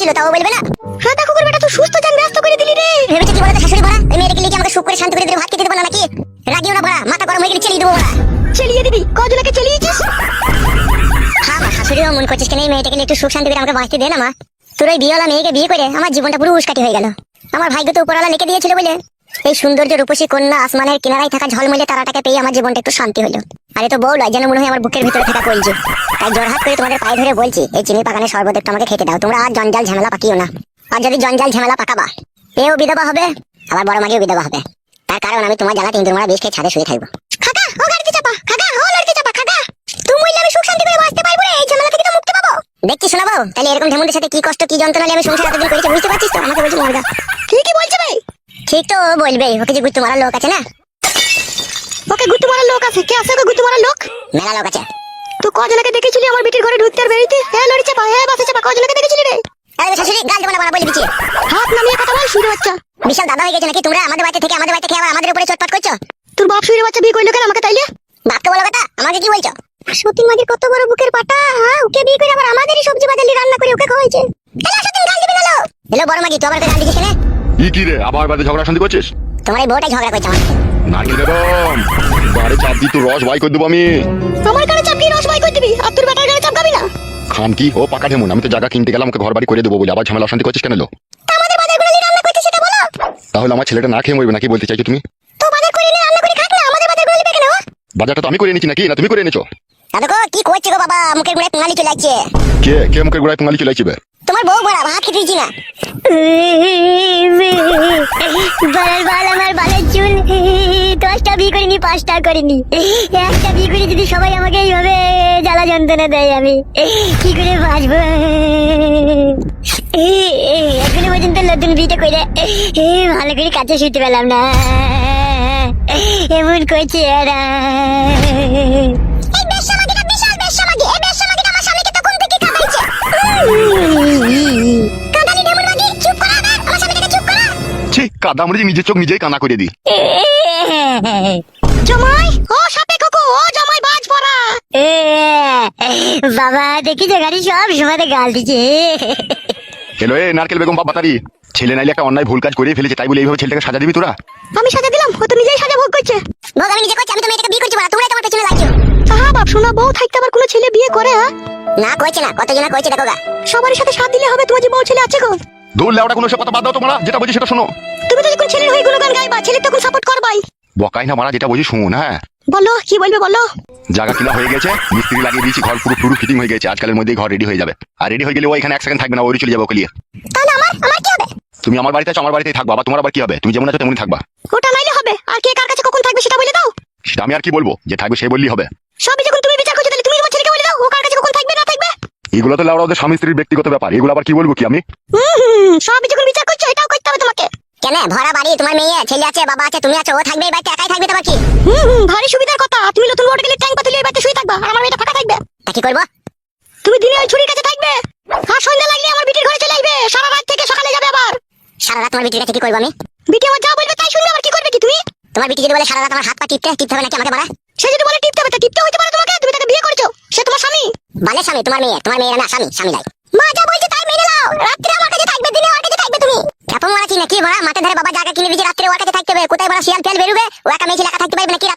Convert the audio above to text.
ছিল তাও বলবে না। হ্যাঁ দেখো করে বেটা তুই সুস্থ জান ব্যস্ত করে দিলি রে। ভেবেছে কি বলতো শাশুড়ি ভরা? এই মেয়েটাকে লিখে আমাকে সুখ করে শান্তি করে দিলে ভাত খেতে দেবো না নাকি? রাগিও না ভরা মাথা গরম হয়ে গেলে চেলিয়ে দেবো ভরা। চেলিয়ে দিবি কজনকে চেলিয়েছিস? হ্যাঁ মা শাশুড়িও মন করছিস কেন? এই মেয়েটাকে একটু সুখ শান্তি করে আমাকে বাঁচতে দে না মা। তোর ওই বিয়েওয়ালা মেয়েকে বিয়ে করে আমার জীবনটা পুরো উস্কাটি হয়ে গেল। আমার ভাগ্য তো উপরওয়ালা লিখে দিয়েছিল বলে। এই সৌন্দর্য রূপসী কন্যা আসমানের কিনারায় থাকা ঝলমলে তারাটাকে পেয়ে আমার জীবনটা একটু শান্তি হলো। আরে তো বউ লয় যেন মনে হয় আমার বুকের ভিতরে থাকা কলজি। তাই জোরহাত করে তোমাদের পায়ে ধরে বলছি, এই চিনি পাকানের শরবত একটু আমাকে খেতে দাও, তোমরা আর জঞ্জাল ঝামেলা পাকিও না। আর যদি জঞ্জাল ঝামেলা পাকাবা এও বিধবা হবে, আবার বড় মাগিও বিধবা হবে। তার কারণ আমি তোমার জ্বালা তিন তোমরা বেশ খেয়ে ছাদে শুয়ে থাকব। দেখছি শোনাবো, তাহলে এরকম ঝামেলার সাথে কি কষ্ট, কি যন্ত্রণা আমি সংসার এতদিন করেছি, বুঝতে পারছিস তো? আমাকে বলছি মর্গা। ঠিকই বলছে ভাই। ঠিক তো ও বলবেই ওকে যে গুত্তু মারার লোক আছে না? ওকে গুত্তু মারার লোক আছে? কে আছে ওকে গুত্তু মারার লোক? মেলা লোক আছে। তুই কজনকে দেখেছিলি আমার বিটির ঘরে ঢুকতে আর বেরিতে? হ্যাঁ লড়ি চাপা হ্যাঁ বাসে চাপা কজনকে দেখেছিলি রে? আরে শাশুড়ি গাল দেবো না বলা বলে দিচ্ছি। হাত নামিয়ে কথা বল শুয়ে বাচ্চা। বিশাল দাদা হয়ে গেছে নাকি তোমরা? আমাদের বাড়িতে থেকে আমাদের বাড়িতে খেয়ে আবার আমাদের উপরে চটপট করছ? তোর বাপ শুয়ে বাচ্চা বিয়ে করল কেন আমাকে তাইলে? বাপকে বলো কথা আমাকে কি বলছো? সতীন মাগির কত বড় বুকের পাটা হ্যাঁ? ওকে বিয়ে করে আবার আমাদেরই সবজি বাজালি রান্না করে ওকে খাওয়াইছে এলো সত্যি গাল দিবি না লো এলো বড় মাগি তুই আবার গাল দিছিস কেন ই কি রে? আবার বাড়িতে ঝগড়া শান্তি করছিস? তোমার এই বউটাই ঝগড়া করছে বেগম বাড়ি চাপ দি তোর রস বাই করে দেবো আমি। আমার কানে চাপ দিয়ে রস বাই করে দিবি আর তোর বেটার কানে চাপ খাবি না? খাম কি? ও পাকা ঢেমুন আমি তো জায়গা কিনতে গেলাম ওকে ঘর বাড়ি করে দেবো বলে। আবার ঝামেলা অশান্তি করছিস কেন লো? আমাদের বাজারগুলো নিয়ে রান্না করতে সেটা বলো। তাহলে আমার ছেলেটা না খেয়ে মরবে নাকি বলতে চাইছো তুমি? তো বাজার করে নিয়ে রান্না করে খাক না আমাদের বাজারগুলো নিবে কেন বাজারটা তো আমি করে এনেছি নাকি? না তুমি করে এনেছো? দাদু কি করছে গো বাবা? মুখের গুড়ে পুঙ্গালি চলে কে কে মুখের গোড়ায় পুঙ্গালি চলে আসবে তোমার বউ বড়া, ভাত খেতে দিচ্ছি না। বালের বাল আমার বালের চুল। দশটা বিয়ে করিনি, পাঁচটা করিনি। একটা বিয়ে করে যদি সবাই আমাকে এইভাবে জ্বালা যন্ত্রণা দেয় আমি, কি করে বাঁচবো? এখনও পর্যন্ত নতুন বিয়েটা করে ভালো করে কাছে শুতে পেলাম না। এমন করছে এরা ছি কাদা মরে নিজের চোখ নিজেই কানা করে দি জামাই ও সাপে কাকু ও জামাই বাজ পড়া। বাবা দেখি যে গাড়ি সব সময় গাল দিচ্ছে। এলো এ নারকেল বেগম বাবা তারি ছেলে নাইলে একটা অন্যায় ভুল কাজ করে ফেলেছে তাই বলে এইভাবে ছেলেটাকে সাজা দিবি তোরা? আমি সাজা দিলাম ও তো নিজেই সাজা ভোগ করছে। ভোগ আমি নিজে করছি আমি তো মেয়েটাকে বিয়ে করছি বড়া তোমার পেছনে লাগছো। আহা বাপ শোনা বউ থাকতে আবার কোনো ছেলে বিয়ে করে হ্যাঁ না কইছে না কতজনা কইছে দেখো গা। সবার সাথে সাথ দিলে হবে তোমার যে বউ ছেলে আছে গো। দূর লেওটা কোনো সব কথা বাদ দাও তোমরা যেটা বলছি সেটা শোনো। তুমি তো যখন ছেলের হয়ে গুণগান গাইবা ছেলে তখন সাপোর্ট করবাই। বকাই না মারা যেটা বলছি শুন হ্যাঁ? বলো কি বলবে বলো? জায়গা কিনা হয়ে গেছে মিস্ত্রি লাগিয়ে দিয়েছি ঘর পুরো পুরো ফিটিং হয়ে গেছে আজকালের মধ্যেই ঘর রেডি হয়ে যাবে। আর রেডি হয়ে গেলে ও এখানে এক সেকেন্ড থাকবে না ওরই চলে যাবে ওকে। তাহলে আমার আমার কি হবে? তুমি আমার বাড়িতে আছো আমার বাড়িতেই থাকবা আবার তোমার আবার কি হবে? তুমি যেমন আছো তেমনই থাকবা। ওটা নাইলে হবে আর কে কার কাছে কখন থাকবে সেটা বলে দাও। সেটা আমি আর কি বলব? যে থাকবে সে বললেই হবে সবই যখন তুমি বিচার করছ তাহলে তুমি তোমার ছেলেকে বলে দাও ও কার কাছে কখন থাকবে না থাকবে এগুলো তো লাউড়া ওদের স্বামী স্ত্রীর ব্যক্তিগত ব্যাপার। এগুলো আবার কি বলব কি আমি? হুম হুম যখন বিচার করছ এটাও করতে হবে তোমাকে। কেন ভরা বাড়ি তোমার মেয়ে ছেলে আছে বাবা আছে তুমি আছো ও থাকবে এই বাড়িতে একাই থাকবে তো বাকি হুম হুম ভারী সুবিধার কথা তুমি নতুন বোর্ড গেলে ট্যাঙ্ক পাতুলে এই বাড়িতে শুয়ে থাকবা আর আমার মেয়েটা ফাঁকা থাকবে। তা কি করব? তুমি দিনে ওই ছুরির কাছে থাকবে আর সন্ধ্যা লাগলে আমার বিটির ঘরে চলে আসবে সারা রাত থেকে সকালে যাবে আবার। সারা রাত তোমার বিটির কাছে কি করব আমি? বিটি আমার যা বলবে তাই শুনবে আবার কি করবে কি তুমি? তোমার বিটি যদি বলে সারা রাত আমার হাত পা টিপতে টিপতে হবে নাকি আমাকে বলে স্বামী তোমার মেয়ে, তোমার মেয়ের না স্বামী স্বামী নাই। মা যা বলছে তাই মেনে নাও। রাত্রে আমার কাছে থাকবে, দিনে আমার কাছে থাকবে তুমি। কাপড় না, কি ভরা মাথা ধরে বাবা জায়গা কিনে দিয়েছে, রাত্রে ওর কাছে থাকতে হবে। কোথায় বড় শিয়াল ফেল বেরোবে? ও একা মেয়ে ছেলে একা থাকতে পারবে নাকি